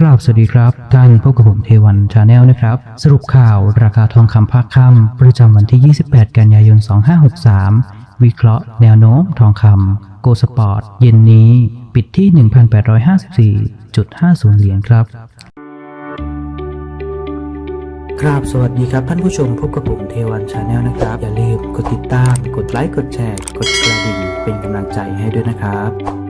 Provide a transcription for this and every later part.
กราบสวัสดีครับ ท่านพบกับผมเทวันชาแนลนะครับ สรุปข่าวราคาทองคำภาคค่ำประจำวันที่ 28 กันยายน 2563 วิเคราะห์แนวโน้มทองคำโกลสปอร์ต เย็นนี้ปิดที่ 1,854.50 เหรียญครับครับสวัสดีครับท่านผู้ชมพบกับผมเทวันชาแนลนะครับ อย่าลืมกดติดตาม กดไลค์ กดแชร์ กดกระดิ่งเป็นกำลังใจให้ด้วยนะครับ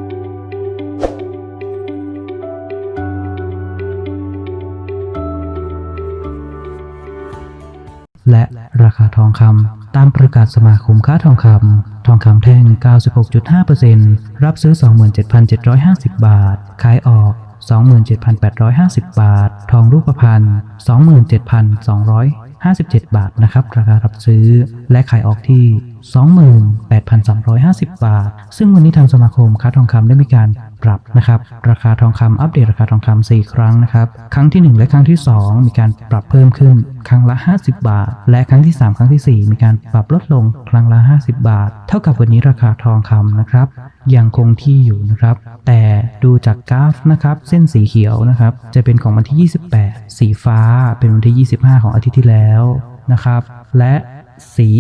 ราคาทองคำตามประกาศสมาคมค้าทองคำทองคำแท่ง 96.5%รับซื้อ 27,750 บาท ขายออก 27,850 บาท ทองรูปพรรณ27,257 บาทนะครับ ราคารับซื้อและขายออกที่ 28,350 บาท ซึ่งวันนี้ทางสมาคมค้าทองคำได้มีการ ปรับนะครับ ราคาทองคำอัปเดตราคาทองคำ4ครั้งนะครับ ครั้งที่ 1 และครั้งที่ 2 มีการปรับเพิ่มขึ้นครั้งละ 50 บาท และครั้งที่ 3 ครั้งทีสี่4 มีการปรับลดลงครั้งละ 50 บาท เท่ากับวันนี้ราคาทองคำนะครับยังคงที่อยู่นะครับ แต่ดูจากกราฟนะครับเส้นสีเขียวนะครับ จะเป็นของวันที่ 28 สีฟ้าเป็นวันที่ 25 ของอาทิตย์ที่แล้วนะครับ และสี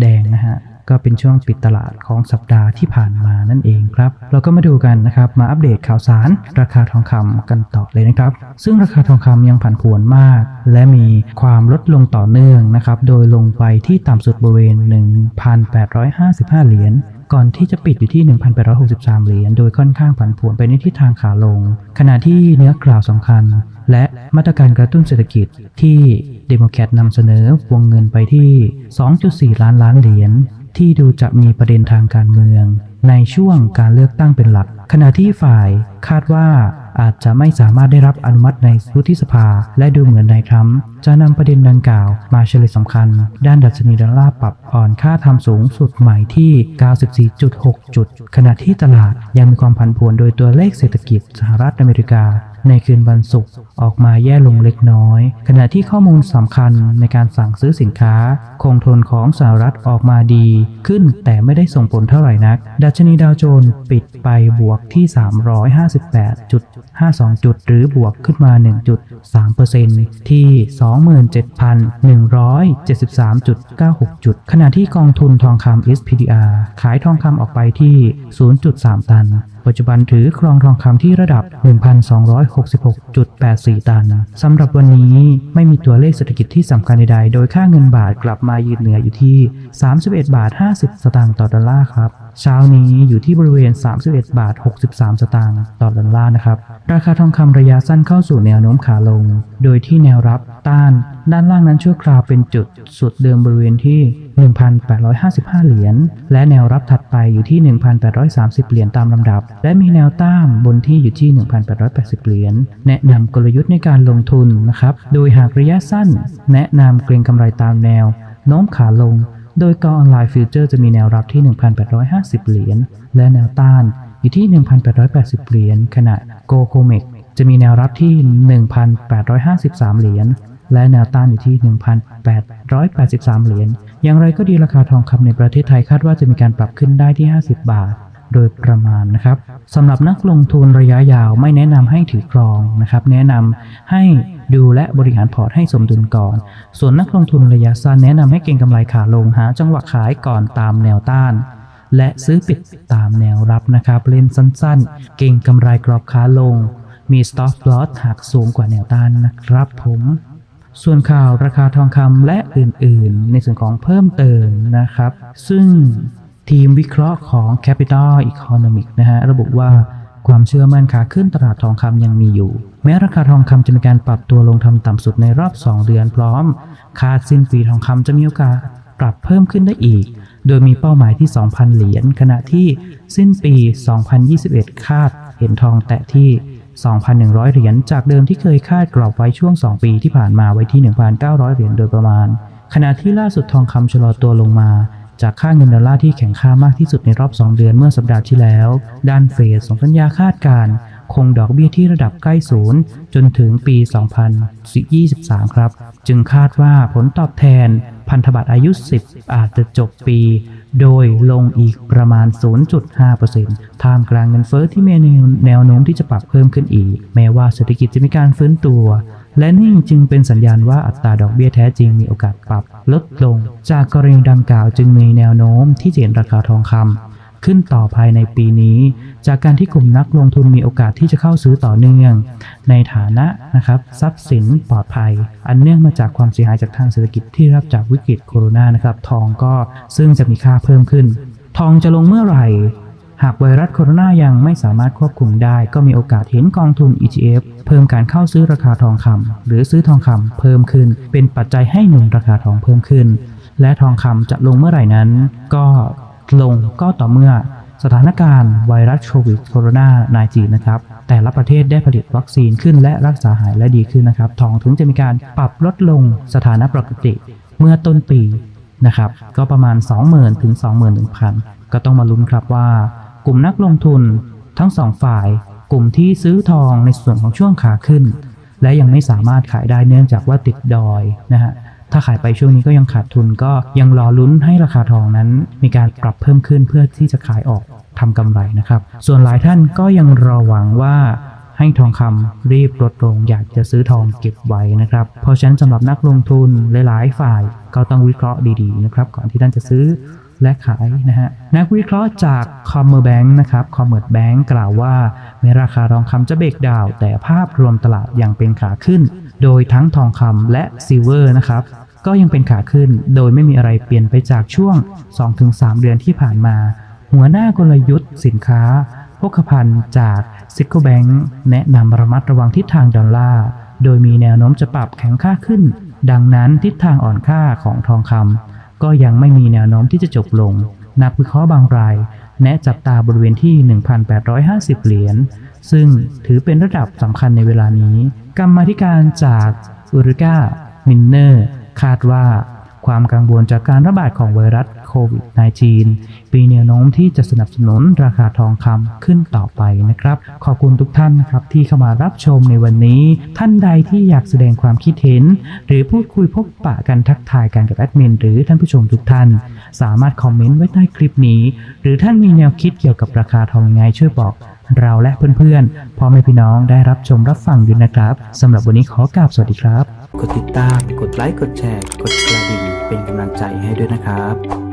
แดงนะฮะ ก็เป็นช่วงปิดตลาดของสัปดาห์ที่ผ่านมานั่นเองครับ เราก็มาดูกันนะครับ มาอัปเดตข่าวสาร ราคาทองคำกันต่อเลยนะครับ ซึ่งราคาทองคำยังผันผวนมาก และมีความลดลงต่อเนื่องนะครับ โดยลงไปที่ต่ำสุดบริเวณ 1,855 เหรียญก่อนที่จะปิดอยู่ที่ 1,863 เหรียญ โดยค่อนข้างผันผวนไปในทิศทางขาลง ขณะที่เนื้อกล่าวสำคัญ และมาตรการกระตุ้นเศรษฐกิจที่เดโมแครตนำเสนอวงเงินไปที่ 2.4 ล้านล้านเหรียญ ที่ดูจะมีประเด็นทางการเมือง ในช่วงการเลือกตั้งเป็นหลัก ขณะที่ฝ่ายคาดว่าอาจจะไม่สามารถได้รับอนุมัติในวุฒิสภา และดูเหมือนนายทรัมป์จะนำประเด็นดังกล่าวมาเฉลยสำคัญ ด้านดัชนีดอลลาร์ปรับอ่อนค่าทำสูงสุดใหม่ที่ 94.6 จุด ขณะที่ตลาดยังมีความผันผวนโดยตัวเลขเศรษฐกิจสหรัฐอเมริกา ในคืนวันศุกร์ออกมาแย่ลงเล็กน้อย ขณะที่ข้อมูลสำคัญในการสั่งซื้อสินค้า คงทนของสหรัฐออกมาดี ขึ้นแต่ไม่ได้ส่งผลเท่าไหร่นัก ดัชนีดาวโจนส์ปิดไปบวกที่ 358.52 จุด หรือบวกขึ้นมา 1.3%ที่ 27,173.96 จุด ขณะที่กองทุนทองคำ SPDR ขายทองคำออกไปที่ 0.3 ตันปัจจุบันถือครองทองคำที่ระดับ 1,266.84 ตันสำหรับวันนี้ไม่มีตัวเลขเศรษฐกิจที่สำคัญใดๆ โดยค่าเงินบาทกลับมายืนเหนืออยู่ที่ 31 บาท 50 สตางค์ต่อดอลลาร์ครับเช้านี้อยู่ที่บริเวณ 31 บาท 63 สตางค์ต่อดอลลาร์นะครับ ราคาทองคำระยะสั้นเข้าสู่แนวโน้มขาลง โดยที่แนวรับต้าน ด้านล่างนั้นชั่วคราวเป็นจุดสุดเดิมบริเวณที่ 1,855 เหรียญ และแนวรับถัดไปอยู่ที่ 1,830 เหรียญตามลำดับ และมีแนวต้านบนที่อยู่ที่ 1,880 เหรียญ แนะนำกลยุทธ์ในการลงทุนนะครับ โดยหากระยะสั้น แนะนำเกรงกำไรตามแนว โน้มขาลง โดยกองออนไลน์ฟิวเจอร์จะมีแนวรับที่ 1,850 เหรียญ และแนวต้านอยู่ที่ 1,880 เหรียญ ขณะโกโคเมกจะมีแนวรับที่ 1,853 เหรียญ และแนวต้านอยู่ที่ 1,883 เหรียญ อย่างไรก็ดีราคาทองคำในประเทศไทยคาดว่าจะมีการปรับขึ้นได้ที่ 50 บาท โดยประมาณนะครับสำหรับนักลงทุนระยะยาวไม่แนะนำให้ถือครองนะครับ แนะนำให้ดูและบริหารพอร์ตให้สมดุลก่อน ส่วนนักลงทุนระยะสั้นแนะนำให้เก็งกำไรขาลงหาจังหวะขายก่อนตามแนวต้าน และซื้อปิดตามแนวรับนะครับเล่นสั้นๆ เก่งกำไรกรอบขาลง มี stop loss หากสูงกว่าแนวต้านนะครับผม ส่วนข่าวราคาทองคำและอื่นๆ ในส่วนของเพิ่มเติมนะครับ ซึ่งทีมวิเคราะห์ของ Capital Economic นะฮะระบุว่าความเชื่อมั่นขาขึ้นตลาดทองคำยังมีอยู่ แม้ราคาทองคำจะมีการปรับตัวลงทำต่ำสุดในรอบ 2 เดือนพร้อม คาดสิ้นปีทองคำจะมีโอกาสปรับเพิ่มขึ้นได้อีก โดยมีเป้าหมายที่ 2,000 เหรียญขณะที่สิ้นปี 2021 คาดเห็นทองแตะที่ 2,100 เหรียญ จากเดิมที่เคยคาดกรอบไว้ช่วง 2 ปีที่ผ่านมาไว้ที่ 1,900 เหรียญโดยประมาณ ขณะที่ล่าสุดทองคำชะลอตัวลงมา จากค่าเงินดอลลาร์ที่แข็งค่ามากที่สุดในรอบ 2 เดือนเมื่อสัปดาห์ที่แล้ว ด้านเฟดส่งสัญญาคาดการณ์คงดอกเบี้ยที่ระดับใกล้ศูนย์จนถึงปี 2023 ครับ จึงคาดว่าผลตอบแทนพันธบัตรอายุ 10 อาจจะจบปี โดยลงอีกประมาณ 0.5%ท่ามกลางเงินเฟ้อที่มีแนวโน้มที่จะปรับเพิ่มขึ้นอีก แม้ว่าเศรษฐกิจจะมีการฟื้นตัว และนี่จึงเป็นสัญญาณว่าอัตราดอกเบี้ยแท้จริงมีโอกาสปรับลดลง จากกรณีดังกล่าวจึงมีแนวโน้มที่จะเห็นราคาทองคำ ขึ้นต่อภายในปีนี้ จากการที่กลุ่มนักลงทุนมีโอกาสที่จะเข้าซื้อต่อเนื่อง ในฐานะนะครับทรัพย์สินปลอดภัย อันเนื่องมาจากความเสียหายจากทางเศรษฐกิจที่รับจากวิกฤตโควิดนะครับทองก็ซึ่งจะมีค่าเพิ่มขึ้น ทองจะลงเมื่อไหร่หากไวรัสโคโรนายังไม่สามารถควบคุมได้ ก็มีโอกาสเห็นกองทุน ETF เพิ่มการเข้าซื้อราคาทองคำหรือซื้อทองคำเพิ่มขึ้น เป็นปัจจัยให้หนุนราคาทองเพิ่มขึ้น และทองคำจะลงเมื่อไหร่นั้น ก็ ลงก็ต่อเมื่อสถานการณ์ไวรัสโควิดโคโรนา19นะครับ แต่ละประเทศได้ผลิตวัคซีนขึ้นและรักษาหายและดีขึ้นนะครับ ทองถึงจะมีการปรับลดลงสถานะปกติเมื่อต้นปีนะครับ ก็ประมาณ 20,000 ถึง 21,000 ก็ต้องมาลุ้นครับว่า กลุ่มนักลงทุนทั้งสองฝ่าย กลุ่มที่ซื้อทองในส่วนของช่วงขาขึ้น และยังไม่สามารถขายได้เนื่องจากว่าติดดอยนะฮะ ถ้าขายไปช่วงนี้ก็ยังขาดทุนก็ยังรอลุ้นให้ราคาทองนั้น มีการปรับเพิ่มขึ้นเพื่อที่จะขายออกทำกำไรนะครับ ส่วนหลายท่านก็ยังรอหวังว่าให้ทองคำรีบลดลงอยากจะซื้อทองเก็บไว้นะครับ เพราะฉะนั้นสำหรับนักลงทุนหลายๆ ฝ่ายก็ต้องวิเคราะห์ดีๆนะครับ ก่อนที่ท่านจะซื้อและขายนะฮะนักวิเคราะห์จาก Commerbank นะครับ Commerbank กล่าวว่าแม้ราคาทองคำจะเบรกดาวแต่ภาพรวมตลาดยังเป็นขาขึ้น โดยทั้งทองคำและซิลเวอร์นะครับก็ยังเป็นขาขึ้นโดยไม่มีอะไรเปลี่ยนไปจากช่วง 2-3 เดือนที่ผ่านมา หัวหน้ากลยุทธ์สินค้าพกพันธ์จาก c i c o Bank แนะนำระมัดระวังทิศทางดอลลาร์ โดยมีแนวโน้มจะปรับแข็งค่าขึ้น ดังนั้นทิศทางอ่อนค่าของทองคำก็ยังไม่มีแนวโน้มที่จะจบลง นักวิเคราะห์บางราย แนะจับตาบริเวณที่ 1,850 เหรียญ ซึ่งถือเป็นระดับสำคัญในเวลานี้ กรรมธิการจากอุริกามินเนอร์คาดว่าความกังวลจากการระบาดของไวรัสโควิด -19 ปีแนวโน้มที่จะสนับสนุนราคาทองคำขึ้นต่อไปนะครับ ขอบคุณทุกท่านนะครับที่เข้ามารับชมในวันนี้ ท่านใดที่อยากแสดงความคิดเห็น หรือพูดคุยพบปะกันทักทายกันกับแอดมินหรือท่านผู้ชมทุกท่าน สามารถคอมเมนต์ไว้ใต้คลิปนี้ หรือท่านมีแนวคิดเกี่ยวกับราคาทองไงช่วยบอก เราและเพื่อนๆพ่อแม่พี่น้องได้รับชมรับฟังอยู่นะครับสำหรับวันนี้ขอกราบสวัสดีครับ กดติดตาม กดไลค์ กดแชร์ กดกระดิ่งเป็นกำลังใจให้ด้วยนะครับ